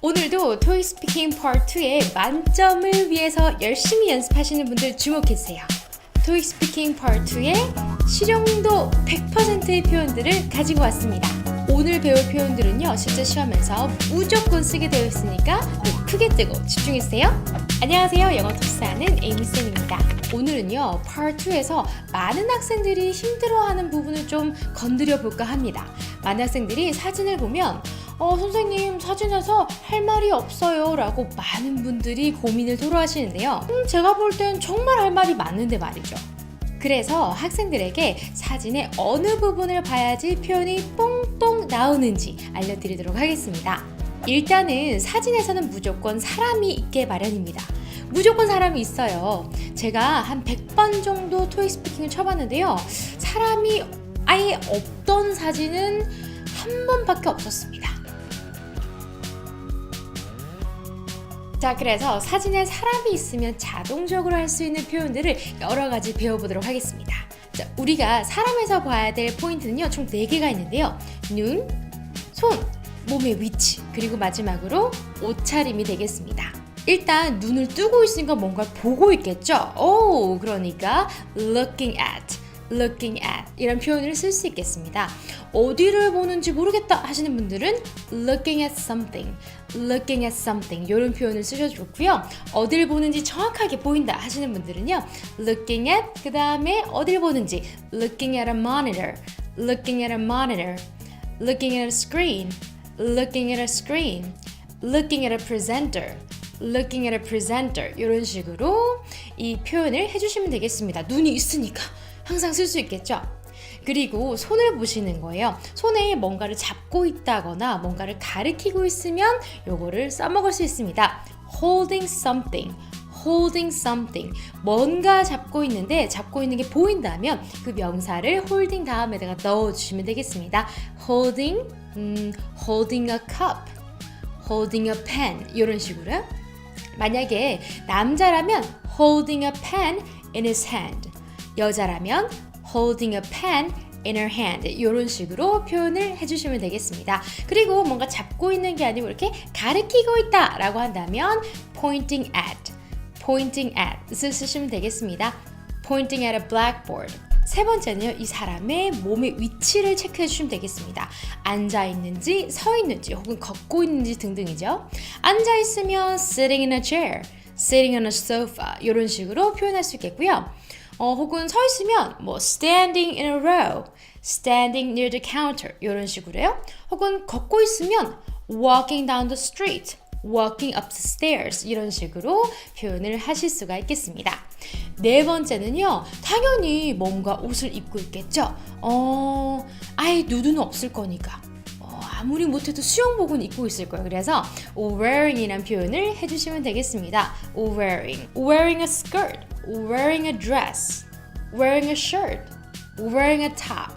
오늘도 토익 스피킹 파트 2의 만점을 위해서 열심히 연습하시는 분들 주목해주세요. 토익 스피킹 파트 2의 실용도 100%의 표현들을 가지고 왔습니다. 오늘 배울 표현들은요, 실제 시험에서 무조건 쓰게 눈 크게 뜨고 집중해주세요. 안녕하세요. 영어 토스하는 에이미쌤입니다. 오늘은요, 파트 2에서 많은 학생들이 힘들어하는 부분을 좀 건드려 볼까 합니다. 많은 학생들이 사진을 보면 어, 선생님, 사진에서 할 말이 없어요. 라고 많은 분들이 고민을 토로하시는데요. 음, 제가 볼 땐 정말 할 말이 많은데 말이죠. 그래서 학생들에게 사진의 어느 부분을 봐야지 표현이 뽕뽕 나오는지 알려드리도록 하겠습니다. 일단은 사진에서는 무조건 사람이 있게 마련입니다. 무조건 사람이 있어요. 제가 한 100번 정도 토익 스피킹을 쳐봤는데요. 사람이 아예 없던 사진은 한 번밖에 없었습니다. 자, 그래서 사진에 사람이 있으면 자동적으로 할 수 있는 표현들을 여러 가지 배워보도록 하겠습니다. 자, 우리가 사람에서 봐야 될 포인트는요, 총 4개가 있는데요. 눈, 손, 몸의 위치, 그리고 마지막으로 옷차림이 되겠습니다. 일단 눈을 뜨고 있으니까 뭔가 보고 있겠죠? 오, 그러니까 looking at, looking at 이런 표현을 쓸 수 있겠습니다. 어디를 보는지 모르겠다 하시는 분들은 looking at something, looking at something 이런 표현을 쓰셔도 좋고요. 어딜 보는지 정확하게 보인다 하시는 분들은요. looking at 그 다음에 어딜 보는지 looking at a monitor, looking at a monitor, looking at a screen, looking at a screen, looking at a presenter, looking at a presenter 이런 식으로 이 표현을 해주시면 되겠습니다. 눈이 있으니까 항상 쓸 수 있겠죠. 그리고 손을 보시는 거예요. 손에 뭔가를 잡고 있다거나 뭔가를 가리키고 있으면 요거를 써먹을 수 있습니다. holding something, holding something. 뭔가 잡고 있는데 잡고 있는 게 보인다면 그 명사를 holding 다음에다가 넣어주시면 되겠습니다. holding, 음, holding a cup, holding a pen 이런 식으로. 만약에 남자라면 holding a pen in his hand. 여자라면 holding a pen in her hand 이런 식으로 표현을 해주시면 되겠습니다. 그리고 뭔가 잡고 있는 게 아니고 이렇게 가리키고 있다 라고 한다면 pointing at, pointing at 을 쓰시면 되겠습니다. pointing at a blackboard. 세 번째는요, 이 사람의 몸의 위치를 체크해 주시면 되겠습니다. 앉아 있는지, 서 있는지, 혹은 걷고 있는지 등등이죠. 앉아 있으면 sitting in a chair, sitting on a sofa 이런 식으로 표현할 수 있겠고요. 어, 혹은 서 있으면 뭐 standing in a row, standing near the counter 이런 식으로요. 혹은 걷고 있으면 walking down the street, walking up the stairs 이런 식으로 표현을 하실 수가 있겠습니다. 네 번째는요, 당연히 뭔가 옷을 입고 있겠죠. 어, 아예 누드는 없을 거니까. 어, 아무리 못해도 수영복은 입고 있을 거예요. 그래서 wearing이라는 표현을 해주시면 되겠습니다. wearing, wearing a skirt, wearing a dress, wearing a shirt, wearing a top,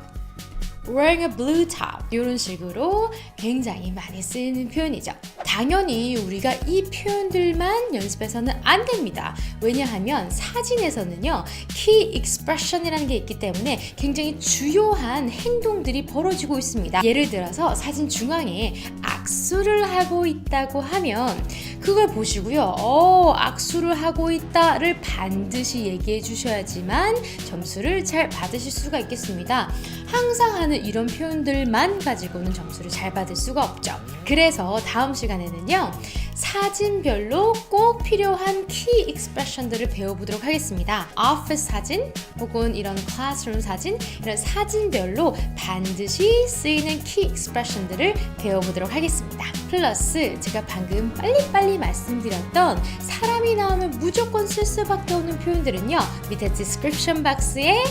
wearing a blue top 이런 식으로 굉장히 많이 쓰이는 표현이죠. 당연히 우리가 이 표현들만 연습해서는 안 됩니다. 왜냐하면 사진에서는요, key expression이라는 게 있기 때문에 굉장히 주요한 행동들이 벌어지고 있습니다. 예를 들어서 사진 중앙에 악수를 하고 있다고 하면 그걸 보시고요. 어, 악수를 하고 있다를 반드시 얘기해 주셔야지만 점수를 잘 받으실 수가 있겠습니다. 항상 하는 이런 표현들만 가지고는 점수를 잘 받을 수가 없죠. 그래서 다음 시간에는요. 사진별로 꼭 필요한 키 익스프레션들을 배워보도록 하겠습니다. 오피스 사진 혹은 이런 클래스룸 사진 이런 사진별로 반드시 쓰이는 키 익스프레션들을 배워보도록 하겠습니다. 플러스 제가 방금 빨리빨리 말씀드렸던 사람이 나오면 무조건 쓸 수밖에 없는 표현들은요. 밑에 디스크립션 박스에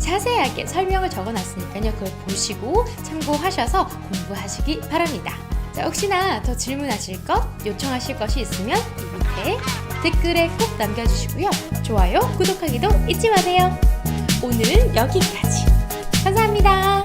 자세하게 설명을 적어놨으니까요. 그걸 보시고 참고하셔서 공부하시기 바랍니다. 자, 혹시나 더 질문하실 것, 요청하실 것이 있으면 이 밑에 댓글에 꼭 남겨주시고요. 좋아요, 구독하기도 잊지 마세요. 오늘은 여기까지. 감사합니다.